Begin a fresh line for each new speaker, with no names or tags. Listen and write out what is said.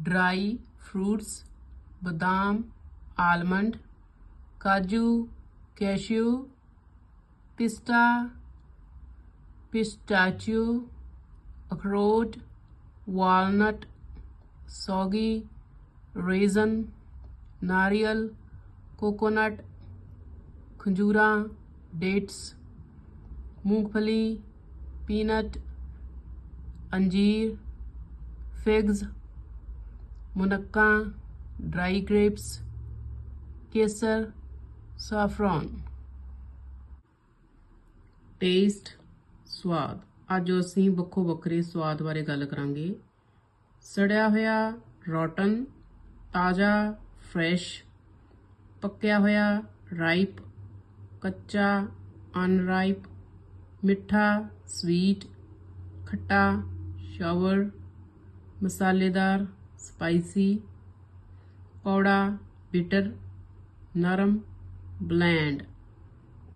Dry fruits, बादाम, almond, काजू, cashew, पिस्ता पिस्टाचू अखरोट, वालनट, सौगी, रेजन, नारियल, कोकोनट, खजूर, डेट्स, मूंगफली, पीनट, अंजीर, फिग्स मुनक्का ड्राई ग्रेप्स केसर saffron ਟੇਸਟ ਸਵਾਦ ਅੱਜ ਅਸੀਂ ਵੱਖੋ ਵੱਖਰੇ ਸਵਾਦ ਬਾਰੇ ਗੱਲ ਕਰਾਂਗੇ ਸੜਿਆ ਹੋਇਆ ਰੋਟਨ ਤਾਜ਼ਾ ਫਰੈਸ਼ ਪੱਕਿਆ ਹੋਇਆ ਰਾਈਪ ਕੱਚਾ ਅਨਰਾਈਪ ਮਿੱਠਾ ਸਵੀਟ ਖੱਟਾ ਸ਼ਾਵਰ ਮਸਾਲੇਦਾਰ ਸਪਾਈਸੀ ਕੌੜਾ ਬਿਟਰ ਨਰਮ ਬਲੈਂਡ।